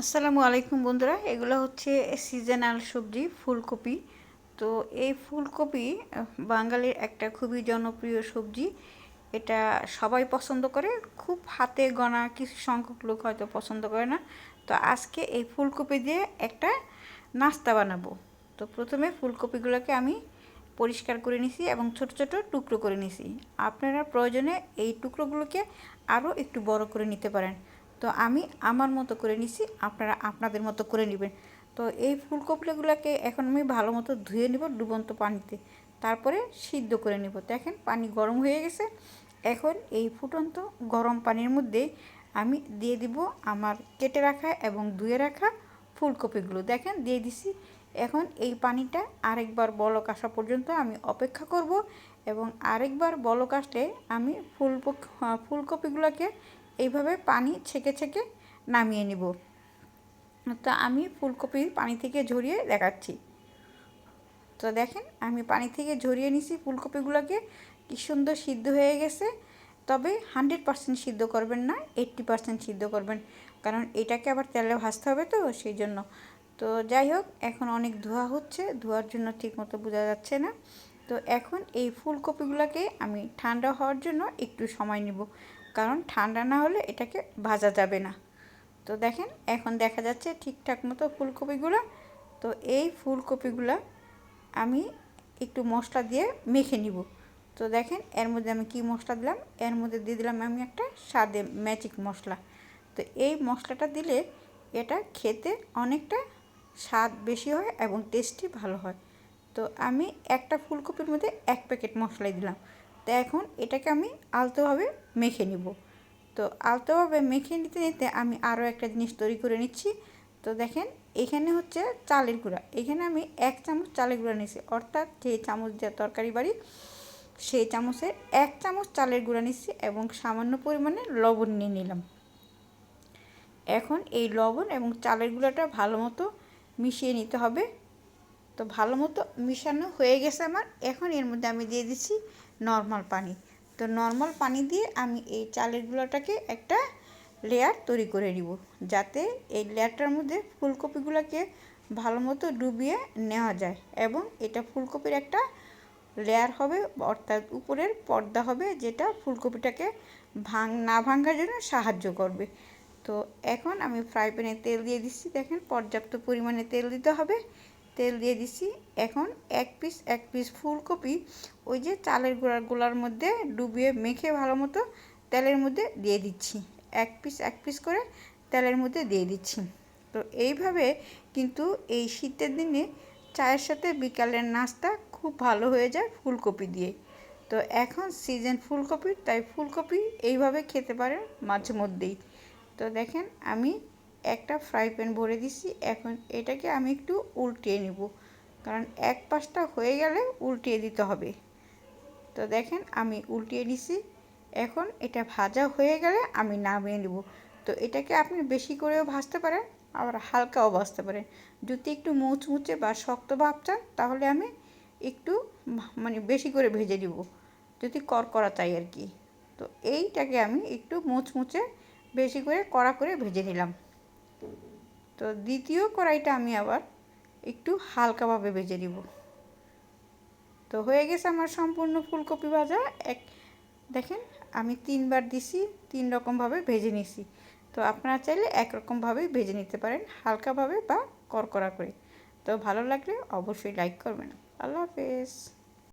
আসসালামু আলাইকুম বন্ধুরা, এগুলো হচ্ছে সিজনাল সবজি, ফুলকপি। তো এই ফুলকপি বাঙালির একটা খুবই জনপ্রিয় সবজি। এটা সবাই পছন্দ করে, খুব হাতে গণা কিছু সংখ্যক লোক হয়তো পছন্দ করে না। তো আজকে এই ফুলকপি দিয়ে একটা নাস্তা বানাবো। তো প্রথমে ফুলকপিগুলোকে আমি পরিষ্কার করে নিছি এবং ছোট ছোট টুকরো করে নিছি। আপনারা প্রয়োজনে এই টুকরোগুলোকে আরও একটু বড় করে নিতে পারেন। তো আমি আমার মতো করে নিছি, আপনারা আপনাদের মতো করে নেবেন। তো এই ফুলকপিগুলোকে এখন আমি ভালো মতো ধুয়ে নেব ডুবন্ত পানিতে। তারপরে সিদ্ধ করে নেব। দেখেন পানি গরম হয়ে গেছে। এখন এই ফুটন্ত গরম পানির মধ্যে আমি দিয়ে দিব আমার কেটে রাখা এবং ধুয়ে রাখা ফুলকপিগুলো। দেখেন দিয়ে দিছি। এখন এই পানিটা আরেকবার বলক আসা পর্যন্ত আমি অপেক্ষা করব এবং আরেকবার বলক আসলে আমি ফুল ফুলকপিগুলোকে এইভাবে পানি ছেঁকে ছেঁকে নামিয়ে নিব। তো আমি ফুলকপি পানি থেকে ঝরিয়ে দেখাচ্ছি। তো দেখেন, আমি পানি থেকে ঝরিয়ে নিছি, ফুলকপিগুলোকে কি সুন্দর সিদ্ধ হয়ে গেছে। তবে হান্ড্রেড পার্সেন্ট সিদ্ধ করবেন না, এইট্টি পার্সেন্ট সিদ্ধ করবেন, কারণ এটাকে আবার তেলে ভাজতে হবে তো, সেই জন্য। তো যাই হোক, এখন অনেক ধোয়া হচ্ছে, ধোয়ার জন্য ঠিক মতো বোঝা যাচ্ছে না। তো এখন এই ফুলকপিগুলোকে আমি ঠান্ডা হওয়ার জন্য একটু সময় নিব। কারণ ঠান্ডা না হলে এটাকে ভাজা যাবে না। তো দেখেন, এখন দেখা যাচ্ছে ঠিকঠাক মতো ফুলকপিগুলো। তো এই ফুলকপিগুলো আমি একটু মশলা দিয়ে মেখে নিব। তো দেখেন, এর মধ্যে আমি কি মশলা দিলাম? এর মধ্যে দিয়ে দিলাম আমি একটা স্বাদে ম্যাজিক মশলা। তো এই মশলাটা দিলে এটা খেতে অনেকটা স্বাদ বেশি হয় এবং টেস্টি ভালো হয়। তো আমি একটা ফুলকপির মধ্যে এক প্যাকেট মশলাই দিলাম। তো এখন এটাকে আমি আলতোভাবে মেখে নিব। তো আলতোভাবে মেখে নিতে নিতে আমি আরও একটা জিনিস তৈরি করে নিচ্ছি। তো দেখেন, এখানে হচ্ছে চালের গুঁড়া। এখানে আমি এক চামচ চালের গুঁড়া নিয়েছি। অর্থাৎ যে চামচ দিয়ে তরকারি বাড়ি, সেই চামচের এক চামচ চালের গুঁড়া নিচ্ছি এবং সামান্য পরিমাণে লবণ নিয়ে নিলাম। এখন এই লবণ এবং চালের গুঁড়াটা ভালো মতো মিশিয়ে নিতে হবে। তো ভালো মতো মিশানো হয়ে গেছে আমার। এখন এর মধ্যে আমি দিয়ে দিচ্ছি নর্মাল পানি। তো নর্মাল পানি দিয়ে আমি এই চালের গুঁড়োটাকে একটা লেয়ার তৈরি করে নিব, যাতে এই লেয়ারটার মধ্যে ফুলকপিগুলোকে ভালো মতো ডুবিয়ে নেওয়া যায় এবং এটা ফুলকপির একটা লেয়ার হবে, অর্থাৎ উপরের পর্দা হবে, যেটা ফুলকপিটাকে ভাঙ, না ভাঙার জন্য সাহায্য করবে। তো এখন আমি ফ্রাই প্যানে তেল দিয়ে দিচ্ছি। দেখেন পর্যাপ্ত পরিমাণে তেল দিতে হবে। তেল দিয়ে দিচ্ছি এখন এক পিস এক পিস ফুলকপি ওই যে চালের গোড়ার গোলার মধ্যে ডুবিয়ে মেখে ভালো মতো তেলের মধ্যে দিয়ে দিচ্ছি। এক পিস এক পিস করে তেলের মধ্যে দিয়ে দিচ্ছি। তো এইভাবে কিন্তু এই শীতের দিনে চায়ের সাথে বিকালের নাস্তা খুব ভালো হয়ে যায় ফুলকপি দিয়ে। তো এখন সিজন ফুলকপির তাই ফুলকপি এইভাবে খেতে পারেন মাঝে মধ্যেই তো দেখেন আমি একটা ফ্রাই প্যান ভরে দিছি, এখন এটাকে আমি একটু উল্টিয়ে নিব। কারণ এক পাশটা হয়ে গেলে উল্টিয়ে দিতে হবে। তো দেখেন আমি উল্টিয়ে নিছি, এখন এটা ভাজা হয়ে গেলে আমি নামিয়ে নেব। তো এটাকে আপনি বেশি করেও ভাজতে পারেন, আবার হালকাও ভাজতে পারেন। যদি একটু মুচমুচে বা শক্ত ভাব চান, তাহলে আমি একটু মানে বেশি করে ভেজে নিব, যদি করকরা চাই আর কি। তো এইটাকে আমি একটু মুচমুচে বেশি করে কড়া করে ভেজে নিলাম। তো দ্বিতীয় কড়াইটা আমি আবার একটু হালকাভাবে ভেজে নিব। তো হয়ে গেছে আমার সম্পূর্ণ ফুলকপি ভাজা। এক, দেখেন আমি তিনবার দিছি, তিন রকমভাবে ভেজে নিছি। তো আপনারা চাইলে একরকমভাবেই ভেজে নিতে পারেন, হালকাভাবে বা করকরা করে। তো ভালো লাগলে অবশ্যই লাইক করবেন। আল্লাহ হাফেজ।